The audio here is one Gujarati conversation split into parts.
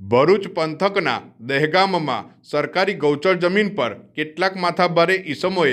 ભરૂચ પંથકના દહેગામમાં સરકારી ગૌચર જમીન પર કેટલાક માથાભારે ઈસમોએ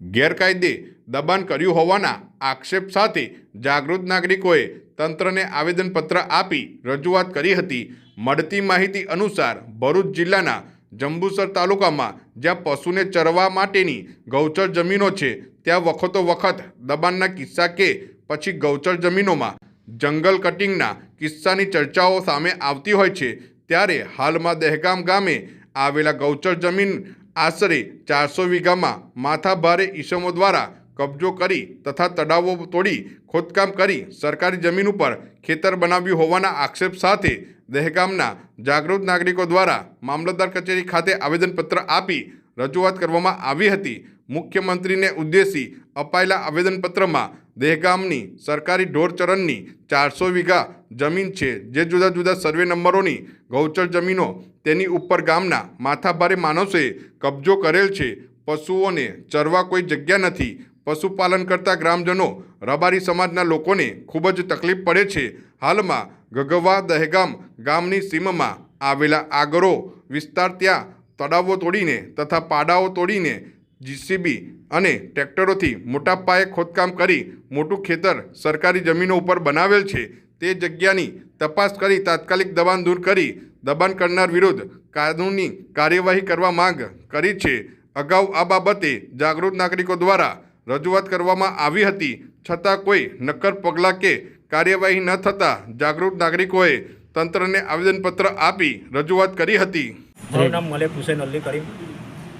ગેરકાયદે દબાણ કર્યું હોવાના આક્ષેપ સાથે જાગૃત નાગરિકોએ તંત્રને આવેદનપત્ર આપી રજૂઆત કરી હતી. મળતી માહિતી અનુસાર ભરૂચ જિલ્લાના જંબુસર તાલુકામાં જ્યાં પશુને ચરવા માટેની ગૌચર જમીનો છે, ત્યાં વખતો વખત દબાણના કિસ્સા કે પછી ગૌચર જમીનોમાં જંગલ કટિંગના કિસ્સાની ચર્ચાઓ સામે આવતી હોય છે. ત્યારે હાલમાં દહેગામ ગામે આવેલા ગૌચર જમીન આશરે ચારસો વીઘામાં માથાભારે ઈસમો દ્વારા કબજો કરી તથા તળાવો તોડી ખોદકામ કરી સરકારી જમીન ઉપર ખેતર બનાવ્યું હોવાના આક્ષેપ સાથે દહેગામના જાગૃત નાગરિકો દ્વારા મામલતદાર કચેરી ખાતે આવેદનપત્ર આપી રજૂઆત કરવામાં આવી હતી. મુખ્યમંત્રીને ઉદ્દેશી અપાયેલા આવેદનપત્રમાં દહેગામની સરકારી ઢોરચરણની ચારસો વીઘા જમીન છે જે જુદા જુદા સર્વે નંબરોની ગૌચર જમીનો તેની ઉપર ગામના માથાભારે માણસોએ કબજો કરેલ છે. પશુઓને ચરવા કોઈ જગ્યા નથી. પશુપાલન કરતા ગ્રામજનો રબારી સમાજના લોકોને ખૂબ જ તકલીફ પડે છે. હાલમાં ગગવા દહેગામ ગામની સીમમાં આવેલા આગરો વિસ્તાર ત્યાં તળાવો તોડીને તથા પાડાઓ તોડીને જીસીબી અને ટ્રેક્ટરોથી મોટા પાયે ખોદકામ કરી મોટું ખેતર સરકારી જમીનો ઉપર બનાવેલ છે. તે જગ્યાની તપાસ કરી તાત્કાલિક દબાણ દૂર કરી દબાણ કરનાર વિરુદ્ધ કાનૂની કાર્યવાહી કરવા માંગ કરી છે. અગાઉ આ બાબતે જાગૃત નાગરિકો દ્વારા રજૂઆત કરવામાં આવી હતી. છતાં કોઈ નક્કર પગલાં કે કાર્યવાહી ન થતાં જાગૃત નાગરિકોએ તંત્રને આવેદનપત્ર આપી રજૂઆત કરી હતી. મારું નામ મલેક હુસેન અલ્લી કરીમ.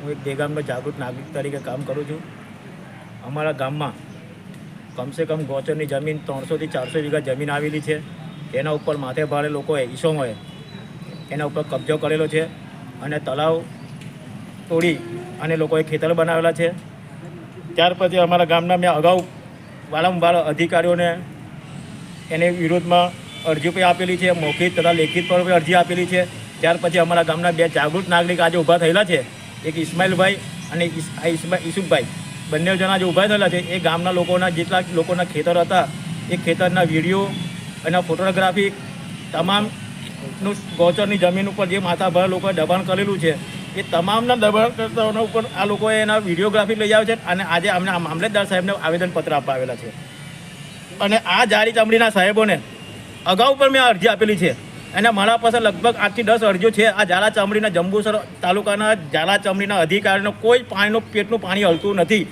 હું એક દેગામનો જાગૃત નાગરિક તરીકે કામ કરું છું. અમારા ગામમાં કમસે કમ ગોચરની જમીન ત્રણસોથી ચારસો વીઘા જમીન આવેલી છે. એના ઉપર માથે ભારે લોકોએ ઈસમોએ એના ઉપર કબજો કરેલો છે અને તળાવ તોડી અને લોકોએ ખેતર બનાવેલા છે. ત્યાર પછી અમારા ગામના મેં અગાઉ વારંવાર અધિકારીઓને એની વિરોધમાં અરજી પણ આપેલી છે મૌખિક તથા લેખિત પર પણ અરજી આપેલી છે. ત્યાર પછી અમારા ગામના બે જાગૃત નાગરિક આજે ઊભા થયેલા છે. એક ઇસ્માઇલભાઈ અને ઈસુફભાઈ. બંને જણા જે ઊભા થયેલા છે. એ ગામના લોકોના જેટલા લોકોના ખેતર હતા, એ ખેતરના વીડિયો અને ફોટોગ્રાફી તમામનું ગૌચરની જમીન ઉપર જે માથાભાર લોકોએ દબાણ કરેલું છે, એ તમામના દબાણકર્તાઓના ઉપર આ લોકોએ એના વિડીયોગ્રાફી લઈ આવે છે અને આજે અમને મામલતદાર સાહેબને આવેદનપત્ર આપવા છે. અને આ જારી ચામડીના સાહેબોને અગાઉ પણ મેં અરજી આપેલી છે. અને મારા પાસે લગભગ આઠથી દસ અરજીઓ છે. આ ઝાલા ચામડીના જંબુસર તાલુકાના ઝાલા ચામડીના અધિકારીનો કોઈ પાણીનું પેટનું પાણી હલતું નથી.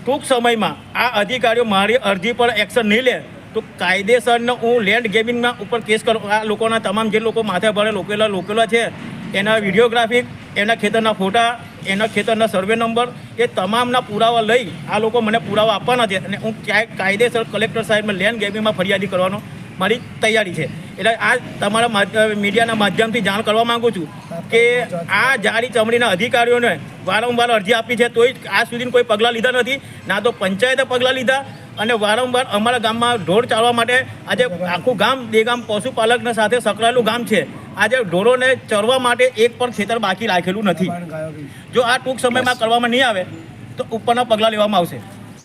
ટૂંક સમયમાં આ અધિકારીઓ મારી અરજી પર એક્શન નહીં લે તો કાયદેસરનો હું લેન્ડ ગેમિંગના ઉપર કેસ કરું. આ લોકોના તમામ જે લોકો માથે ભરે લોકેલા લોકેલા છે, એના વિડીયોગ્રાફિક એના ખેતરના ફોટા, એના ખેતરના સર્વે નંબર એ તમામના પુરાવા લઈ આ લોકો મને પુરાવા આપવાના છે. અને હું ક્યાંય કાયદેસર કલેક્ટર સાહેબને લેન્ડ ગેમિંગમાં ફરિયાદી કરવાનો મારી તૈયારી છે. એટલે આ તમારા મીડિયાના માધ્યમથી જાણ કરવા માંગુ છું કે આ જારી ચમડીના અધિકારીઓને વારંવાર અરજી આપી છે તોય આજ સુધી કોઈ પગલાં લીધા નથી. ના તો પંચાયતે પગલાં લીધા અને વારંવાર અમારા ગામમાં ઢોર ચાલવા માટે આજે આખું ગામ બે ગામ પશુપાલકના સાથે સંકળાયેલું ગામ છે. આજે ઢોરોને ચરવા માટે એક પણ ખેતર બાકી રાખેલું નથી. જો આ ટૂંક સમયમાં કરવામાં નહીં આવે તો ઉપરના પગલાં લેવામાં આવશે.